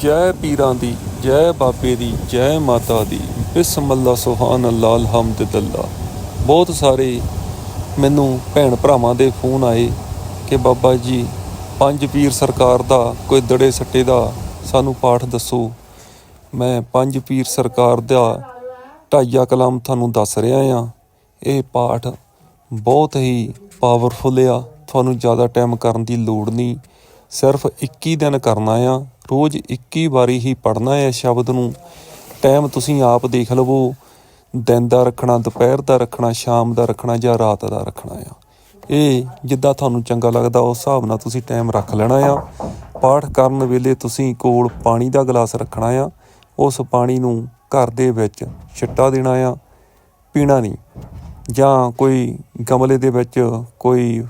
ਜੈ ਪੀਰਾਂ ਦੀ, ਜੈ ਬਾਬੇ ਦੀ, ਜੈ ਮਾਤਾ ਦੀ। ਬਿਸਮਿਲ੍ਲਾ ਸੁਹਾਨ ਅੱਲਾ ਅਲਹਮਦੁਲਿਲਾ ਬਹੁਤ ਸਾਰੇ ਮੈਨੂੰ ਭੈਣ ਭਰਾਵਾਂ ਦੇ ਫੋਨ ਆਏ ਕਿ ਬਾਬਾ ਜੀ, ਪੰਜ ਪੀਰ ਸਰਕਾਰ ਦਾ, ਕੋਈ ਦੜੇ ਸੱਟੇ ਦਾ ਸਾਨੂੰ ਪਾਠ ਦੱਸੋ। ਮੈਂ ਪੰਜ ਪੀਰ ਸਰਕਾਰ ਦਾ ਢਾਈਆ ਕਲਾਮ ਤੁਹਾਨੂੰ ਦੱਸ ਰਿਹਾ ਆ ਇਹ ਪਾਠ ਬਹੁਤ ਹੀ ਪਾਵਰਫੁਲ ਆ। ਤੁਹਾਨੂੰ ਜ਼ਿਆਦਾ ਟਾਈਮ ਕਰਨ ਦੀ ਲੋੜ ਨਹੀਂ। ਸਿਰਫ 21 ਦਿਨ ਕਰਨਾ ਆ। ਰੋਜ਼ 21 ਵਾਰੀ ਹੀ ਪੜ੍ਹਨਾ ਹੈ ਸ਼ਬਦ ਨੂੰ। ਟਾਈਮ ਤੁਸੀਂ ਆਪ ਦੇਖ ਲਵੋ। ਦਿਨ ਦਾ ਰੱਖਣਾ, ਦੁਪਹਿਰ ਦਾ ਰੱਖਣਾ, ਸ਼ਾਮ ਦਾ ਰੱਖਣਾ ਜਾਂ ਰਾਤ ਦਾ ਰੱਖਣਾ ਆ। ਇਹ ਜਿੱਦਾਂ ਤੁਹਾਨੂੰ ਚੰਗਾ ਲੱਗਦਾ, ਉਸ ਹਿਸਾਬ ਨਾਲ ਤੁਸੀਂ ਟਾਈਮ ਰੱਖ ਲੈਣਾ ਆ। ਪਾਠ ਕਰਨ ਵੇਲੇ ਤੁਸੀਂ ਕੋਲ ਪਾਣੀ ਦਾ ਗਲਾਸ ਰੱਖਣਾ ਆ। ਉਸ ਪਾਣੀ ਨੂੰ ਘਰ ਦੇ ਵਿੱਚ ਛਿੱਟਾ ਦੇਣਾ ਆ। ਪੀਣਾ ਨਹੀਂ। ਜਾਂ ਕੋਈ ਗਮਲੇ ਦੇ ਵਿੱਚ ਕੋਈ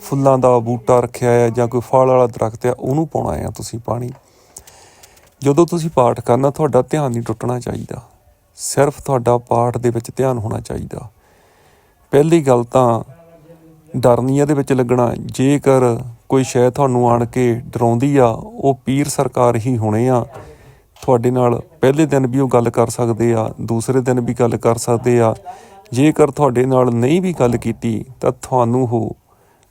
ਫੁੱਲਾਂ ਦਾ ਬੂਟਾ ਰੱਖਿਆ ਹੈ ਜਾਂ ਕੋਈ ਫਲ ਵਾਲਾ ਦਰਖਤ ਆ, ਉਹਨੂੰ ਪਾਉਣਾ ਆ ਤੁਸੀਂ ਪਾਣੀ। ਜਦੋਂ ਤੁਸੀਂ ਪਾਠ ਕਰਨਾ, ਤੁਹਾਡਾ ਧਿਆਨ ਨਹੀਂ ਟੁੱਟਣਾ ਚਾਹੀਦਾ। ਸਿਰਫ ਤੁਹਾਡਾ ਪਾਠ ਦੇ ਵਿੱਚ ਧਿਆਨ ਹੋਣਾ ਚਾਹੀਦਾ। ਪਹਿਲੀ ਗੱਲ ਤਾਂ ਡਰ ਦੇ ਵਿੱਚ ਲੱਗਣਾ, ਜੇਕਰ ਕੋਈ ਸ਼ੈ ਤੁਹਾਨੂੰ ਆਣ ਕੇ ਡਰਾਉਂਦੀ ਆ, ਉਹ ਪੀਰ ਸਰਕਾਰ ਹੀ ਹੋਣੇ ਆ। ਤੁਹਾਡੇ ਨਾਲ ਪਹਿਲੇ ਦਿਨ ਵੀ ਉਹ ਗੱਲ ਕਰ ਸਕਦੇ ਆ, ਦੂਸਰੇ ਦਿਨ ਵੀ ਗੱਲ ਕਰ ਸਕਦੇ ਆ। ਜੇਕਰ ਤੁਹਾਡੇ ਨਾਲ ਨਹੀਂ ਵੀ ਗੱਲ ਕੀਤੀ, ਤਾਂ ਤੁਹਾਨੂੰ ਉਹ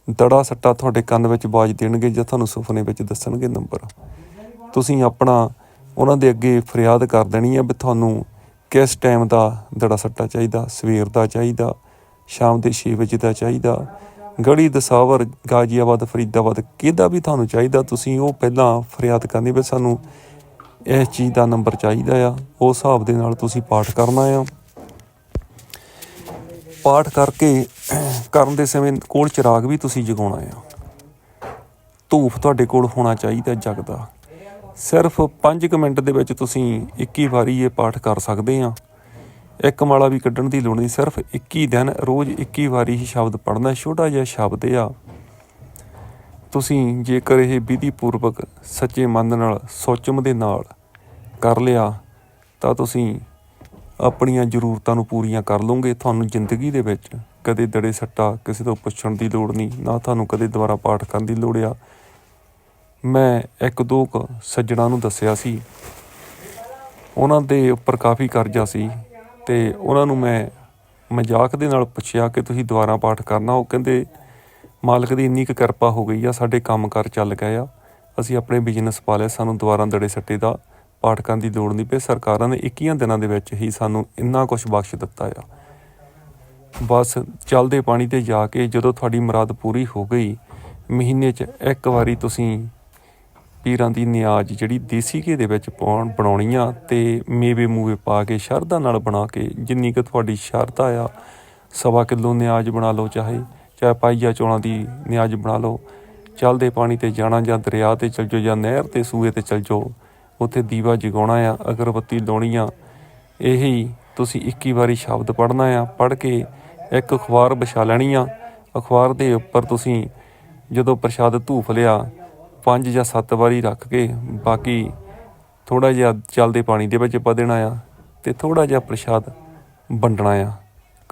ਦੜਾ ਸੱਟਾ ਤੁਹਾਡੇ ਕੰਨ ਵਿੱਚ ਬਾਜ ਦੇਣਗੇ ਜਾਂ ਤੁਹਾਨੂੰ ਸੁਪਨੇ ਵਿੱਚ ਦੱਸਣਗੇ ਨੰਬਰ। ਤੁਸੀਂ ਆਪਣਾ ਉਹਨਾਂ ਦੇ ਅੱਗੇ ਫਰਿਆਦ ਕਰ ਦੇਣੀ ਹੈ ਵੀ ਤੁਹਾਨੂੰ ਕਿਸ ਟਾਈਮ ਦਾ ਦੜਾ ਸੱਟਾ ਚਾਹੀਦਾ, ਸਵੇਰ ਦਾ ਚਾਹੀਦਾ, ਸ਼ਾਮ ਦੇ 6 ਵਜੇ ਦਾ ਚਾਹੀਦਾ ਗੜੀ ਦਸਾਵਰ, ਗਾਜੀਆਬਾਦ, ਫਰੀਦਾਬਾਦ ਕਿਹਦਾ ਵੀ ਤੁਹਾਨੂੰ ਚਾਹੀਦਾ, ਤੁਸੀਂ ਉਹ ਪਹਿਲਾਂ ਫਰਿਆਦ ਕਰਨੀ ਵੀ ਸਾਨੂੰ ਇਸ ਚੀਜ਼ ਦਾ ਨੰਬਰ ਚਾਹੀਦਾ ਆ ਉਸ ਹਿਸਾਬ ਦੇ ਨਾਲ ਤੁਸੀਂ ਪਾਠ ਕਰਨਾ ਆ। ਪਾਠ ਕਰਕੇ ਕਰਨ ਦੇ ਸਮੇਂ ਕੋਲ ਚਿਰਾਗ ਵੀ ਤੁਸੀਂ ਜਗਾਉਣਾ ਆ। ਧੂਫ ਤੁਹਾਡੇ ਕੋਲ ਹੋਣਾ ਚਾਹੀਦਾ ਜਗਦਾ। ਸਿਰਫ 5 ਮਿੰਟ ਦੇ ਵਿੱਚ ਤੁਸੀਂ 21 ਵਾਰੀ ਇਹ ਪਾਠ ਕਰ ਸਕਦੇ ਆ। ਇੱਕ ਮਾਲਾ ਵੀ ਕੱਢਣ ਦੀ ਲੋੜ ਨਹੀਂ, ਸਿਰਫ 21 ਦਿਨ ਰੋਜ਼ 21 ਵਾਰੀ ਹੀ ਸ਼ਬਦ ਪੜ੍ਹਨਾ ਛੋਟਾ ਜਿਹਾ ਸ਼ਬਦ ਆ। ਤੁਸੀਂ ਜੇਕਰ ਇਹ ਵਿਧੀ ਪੂਰਵਕ ਸੱਚੇ ਮਨ ਨਾਲ ਸੋਚਮ ਦੇ ਨਾਲ ਕਰ ਲਿਆ, ਤਾਂ ਤੁਸੀਂ ਆਪਣੀਆਂ ਜ਼ਰੂਰਤਾਂ ਨੂੰ ਪੂਰੀਆਂ ਕਰ ਲਓਗੇ। ਤੁਹਾਨੂੰ ਜ਼ਿੰਦਗੀ ਦੇ ਵਿੱਚ ਕਦੇ ਦੜੇ ਸੱਟਾ ਕਿਸੇ ਤੋਂ ਪੁੱਛਣ ਦੀ ਲੋੜ ਨਹੀਂ, ਨਾ ਤੁਹਾਨੂੰ ਕਦੇ ਦੁਬਾਰਾ ਪਾਠ ਕਰਨ ਦੀ ਲੋੜ ਆ। ਮੈਂ ਇੱਕ ਦੋ ਕੁ ਸੱਜਣਾ ਨੂੰ ਦੱਸਿਆ ਸੀ। ਉਹਨਾਂ ਦੇ ਉੱਪਰ ਕਾਫੀ ਕਰਜ਼ਾ ਸੀ ਤੇ ਉਹਨਾਂ ਨੂੰ ਮੈਂ ਮਜ਼ਾਕ ਦੇ ਨਾਲ ਪੁੱਛਿਆ ਕਿ ਤੁਸੀਂ ਦੁਬਾਰਾ ਪਾਠ ਕਰਨਾ? ਉਹ ਕਹਿੰਦੇ, ਮਾਲਕ ਦੀ ਇੰਨੀ ਕੁ ਕਿਰਪਾ ਹੋ ਗਈ ਆ, ਸਾਡੇ ਕੰਮਕਾਰ ਚੱਲ ਗਏ ਆ। ਅਸੀਂ ਆਪਣੇ ਬਿਜ਼ਨਸ ਪਾ ਲਿਆ ਸਾਨੂੰ ਦੁਬਾਰਾ ਦੜੇ ਸੱਟੇ ਦਾ ਪਾਠ ਕਰਨ ਦੀ ਲੋੜ ਨਹੀਂ ਪਈ। ਸਰਕਾਰਾਂ ਨੇ 21 ਦਿਨਾਂ ਦੇ ਵਿੱਚ ਹੀ ਸਾਨੂੰ ਇੰਨਾ ਕੁਝ ਬਖਸ਼ ਦਿੱਤਾ ਆ। ਬਸ ਚੱਲਦੇ ਪਾਣੀ ਤੇ ਜਾ ਕੇ ਜਦੋਂ ਤੁਹਾਡੀ ਮੁਰਾਦ ਪੂਰੀ ਹੋ ਗਈ, ਮਹੀਨੇ 'ਚ ਇੱਕ ਵਾਰੀ ਤੁਸੀਂ ਪੀਰਾਂ ਦੀ ਨਿਆਜ਼ ਜਿਹੜੀ ਦੇਸੀ ਘੇ ਦੇ ਵਿੱਚ ਪਾਉਣ ਬਣਾਉਣੀ ਆ ਤੇ ਮੇਵੇ ਮੂਵੇ ਪਾ ਕੇ ਸ਼ਰਧਾ ਨਾਲ ਬਣਾ ਕੇ ਜਿੰਨੀ ਕੁ ਤੁਹਾਡੀ ਸ਼ਰਧਾ ਆ, ਸਵਾ ਕਿਲੋ ਨਿਆਜ਼ ਬਣਾ ਲਓ ਚਾਹੇ ਚਾਹੇ ਪਾਈਆ ਚੋਲਾਂ ਦੀ ਨਿਆਜ਼ ਬਣਾ ਲਓ। ਚੱਲਦੇ ਪਾਣੀ ਤੇ ਜਾਣਾ ਜਾਂ ਦਰਿਆ ਤੇ ਚਲ ਜਾਓ ਜਾਂ ਨਹਿਰ ਤੇ ਸੂਏ ਤੇ ਚਲ ਜਾਓ, ਉੱਥੇ ਦੀਵਾ ਜਗਾਉਣਾ ਆ, ਅਗਰਬੱਤੀ ਲਾਉਣੀ ਆ। ਇਹੀ ਤੁਸੀਂ 21 ਵਾਰੀ ਸ਼ਬਦ ਪੜ੍ਹਨਾ ਆ, ਪੜ੍ਹ ਕੇ ਇੱਕ ਅਖਬਾਰ ਵਿਛਾ ਲੈਣੀ ਆ। ਅਖਬਾਰ ਦੇ ਉੱਪਰ ਤੁਸੀਂ ਜਦੋਂ ਪ੍ਰਸ਼ਾਦ ਧੂਫ ਲਿਆ ਪੰਜ ਜਾਂ ਸੱਤ ਵਾਰੀ ਰੱਖ ਕੇ ਬਾਕੀ ਥੋੜਾ ਜਿਹਾ ਚੱਲਦੇ ਪਾਣੀ ਦੇ ਵਿੱਚ ਪਾ ਦੇਣਾ ਆ ਤੇ ਥੋੜਾ ਜਿਹਾ ਪ੍ਰਸ਼ਾਦ ਵੰਡਣਾ ਆ।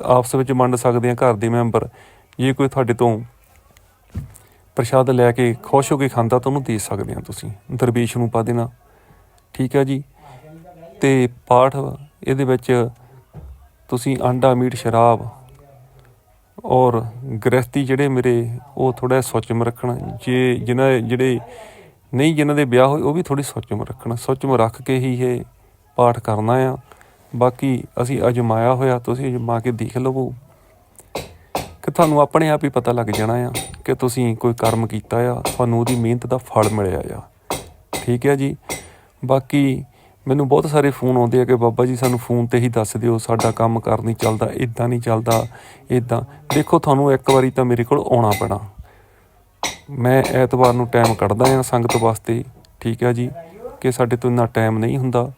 ਆਪਸ ਵਿੱਚ ਵੰਡ ਸਕਦੇ ਆ ਘਰ ਦੇ ਮੈਂਬਰ। ਜੇ ਕੋਈ ਤੁਹਾਡੇ ਤੋਂ ਪ੍ਰਸ਼ਾਦ ਲੈ ਕੇ ਖੁਸ਼ ਹੋ ਕੇ ਖਾਂਦਾ ਤਾਂ ਉਹਨੂੰ ਦੇ ਸਕਦੇ ਆ ਤੁਸੀਂ। ਦਰਵੇਸ਼ ਨੂੰ ਪਾ ਦੇਣਾ। ਠੀਕ ਹੈ ਜੀ? ਤੇ ਪਾਠ ਇਹਦੇ ਵਿੱਚ ਤੁਸੀਂ ਆਂਡਾ ਮੀਟ, ਸ਼ਰਾਬ ਔਰ ਗ੍ਰਸਤੀ ਜਿਹੜੇ ਮੇਰੇ, ਉਹ ਥੋੜਾ ਸੁਚਮ ਰੱਖਣ। ਜੇ ਜਿਨ੍ਹਾਂ, ਜਿਹੜੇ ਨਹੀਂ ਜਿਨ੍ਹਾਂ ਦੇ ਵਿਆਹ ਹੋਏ, ਉਹ ਵੀ ਥੋੜੀ ਸੁਚਮ ਰੱਖਣ। ਸੁਚਮ ਰੱਖ ਕੇ ਹੀ ਇਹ ਪਾਠ ਕਰਨਾ ਆ। ਬਾਕੀ ਅਸੀਂ ਅਜਮਾਇਆ ਹੋਇਆ, ਤੁਸੀਂ ਅਜਮਾ ਕੇ ਦੇਖ ਲਵੋ। ਕਿ ਤੁਹਾਨੂੰ ਆਪਣੇ ਆਪ ਹੀ ਪਤਾ ਲੱਗ ਜਾਣਾ ਆ ਕਿ ਤੁਸੀਂ ਕੋਈ ਕਰਮ ਕੀਤਾ ਆ। ਤੁਹਾਨੂੰ ਉਹਦੀ ਮਿਹਨਤ ਦਾ ਫਲ ਮਿਲਿਆ ਆ। ਠੀਕ ਹੈ ਜੀ? ਬਾਕੀ ਮੈਨੂੰ ਬਹੁਤ ਸਾਰੇ ਫੋਨ ਆਉਂਦੇ ਆ ਕਿ ਬਾਬਾ ਜੀ ਸਾਨੂੰ ਫੋਨ ਤੇ ਹੀ ਦੱਸ ਦਿਓ, ਸਾਡਾ ਕੰਮ ਕਰ ਨਹੀਂ ਚੱਲਦਾ ਇਦਾਂ ਨਹੀਂ ਚੱਲਦਾ ਇਦਾਂ ਦੇਖੋ, ਤੁਹਾਨੂੰ ਇੱਕ ਵਾਰੀ ਤਾਂ ਮੇਰੇ ਕੋਲ ਆਉਣਾ ਪੈਣਾ। ਮੈਂ ਐਤਵਾਰ ਨੂੰ ਟਾਈਮ ਕੱਢਦਾ ਆ ਸੰਗਤ ਵਾਸਤੇ, ਠੀਕ ਹੈ ਜੀ? ਕਿ ਸਾਡੇ ਤੋਂ ਇੰਨਾ ਟਾਈਮ ਨਹੀਂ ਹੁੰਦਾ।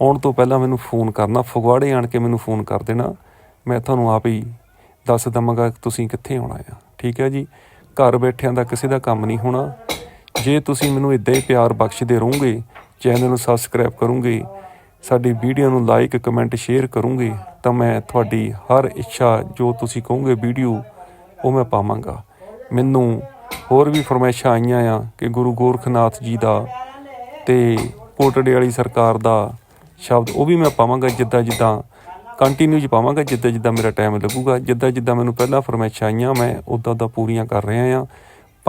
ਆਉਣ ਤੋਂ ਪਹਿਲਾਂ ਮੈਨੂੰ ਫੋਨ ਕਰਨਾ, ਫਗਵਾੜੇ ਆਣ ਕੇ ਮੈਨੂੰ ਫੋਨ ਕਰ ਦੇਣਾ। ਮੈਂ ਤੁਹਾਨੂੰ ਆਪ ਹੀ ਦੱਸ ਦਵਾਂਗਾ ਤੁਸੀਂ ਕਿੱਥੇ ਆਉਣਾ ਆ, ਠੀਕ ਹੈ ਜੀ? ਘਰ ਬੈਠਿਆਂ ਦਾ ਕਿਸੇ ਦਾ ਕੰਮ ਨਹੀਂ ਹੋਣਾ। ਜੇ ਤੁਸੀਂ ਮੈਨੂੰ ਇਦਾਂ ਹੀ ਪਿਆਰ ਬਖਸ਼ਦੇ ਰਹੋਗੇ ਚੈਨਲ ਨੂੰ ਸਬਸਕ੍ਰਾਈਬ ਕਰੋਗੇ, ਸਾਡੀ ਵੀਡੀਓ ਨੂੰ ਲਾਈਕ ਕਮੈਂਟ ਸ਼ੇਅਰ ਕਰੋਗੇ, ਤਾਂ ਮੈਂ ਤੁਹਾਡੀ ਹਰ ਇੱਛਾ, ਜੋ ਤੁਸੀਂ ਕਹੋਗੇ ਵੀਡੀਓ ਉਹ ਮੈਂ ਪਾਵਾਂਗਾ। ਮੈਨੂੰ ਹੋਰ ਵੀ ਫਰਮਾਇਸ਼ਾਂ ਆਈਆਂ ਆ ਕਿ ਗੁਰੂ ਗੋਰਖਨਾਥ ਜੀ ਦਾ ਤੇ ਕੋਟੜੇ ਵਾਲੀ ਸਰਕਾਰ ਦਾ ਸ਼ਬਦ, ਉਹ ਵੀ ਮੈਂ ਪਾਵਾਂਗਾ ਜਿੱਦਾਂ ਜਿੱਦਾਂ ਕੰਟੀਨਿਊ ਚ ਪਾਵਾਂਗਾ, ਜਿੱਦਾਂ ਜਿੱਦਾਂ ਮੇਰਾ ਟਾਈਮ ਲੱਗੂਗਾ, ਜਿੱਦਾਂ ਜਿੱਦਾਂ ਮੈਨੂੰ ਪਹਿਲਾਂ ਫਰਮਾਇਸ਼ਾਂ ਆਈਆਂ, ਮੈਂ ਉਦਾਂ ਉਦਾਂ ਪੂਰੀਆਂ ਕਰ ਰਿਹਾ ਆ।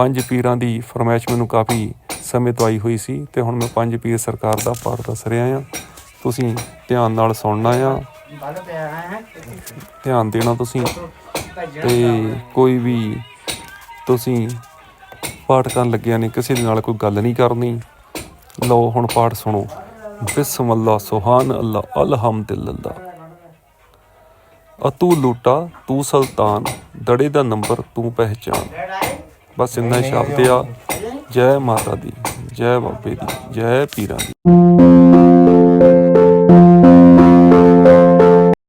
ਪੰਜ ਪੀਰਾਂ ਦੀ ਫਰਮਾਇਸ਼ ਮੈਨੂੰ ਕਾਫੀ ਸਮੇਂ ਤੋਂ ਆਈ ਹੋਈ ਸੀ ਤੇ ਹੁਣ ਮੈਂ ਪੰਜ ਪੀਰ ਸਰਕਾਰ ਦਾ ਪਾਠ ਦੱਸ ਰਿਹਾ ਆ ਤੁਸੀਂ ਧਿਆਨ ਨਾਲ ਸੁਣਨਾ ਆ। ਧਿਆਨ ਦੇਣਾ ਤੁਸੀਂ। ਤੇ ਕੋਈ ਵੀ ਤੁਸੀਂ ਪਾਠ ਕਰਨ ਲੱਗਿਆ ਨੇ ਕਿਸੇ ਦੇ ਨਾਲ ਕੋਈ ਗੱਲ ਨਹੀਂ ਕਰਨੀ। ਲਓ ਹੁਣ ਪਾਠ ਸੁਣੋ। ਬਿਸਮ ਅੱਲਾ ਸੁਹਾਨ ਅੱਲਾ ਅਲਹਮਦੁਲਿਲਾ। ਅਤੂ ਲੂਟਾ, ਤੂੰ ਸੁਲਤਾਨ, ਦੜੇ ਦਾ ਨੰਬਰ ਤੂੰ ਪਹਿਚਾਨ। ਬਸ ਇੰਨਾ ਹੀ ਸ਼ਬਦ ਆ। ਜੈ ਮਾਤਾ ਦੀ ਜੈ ਬਾਬੇ ਦੀ ਜੈ ਪੀਰਾਂ ਦੀ।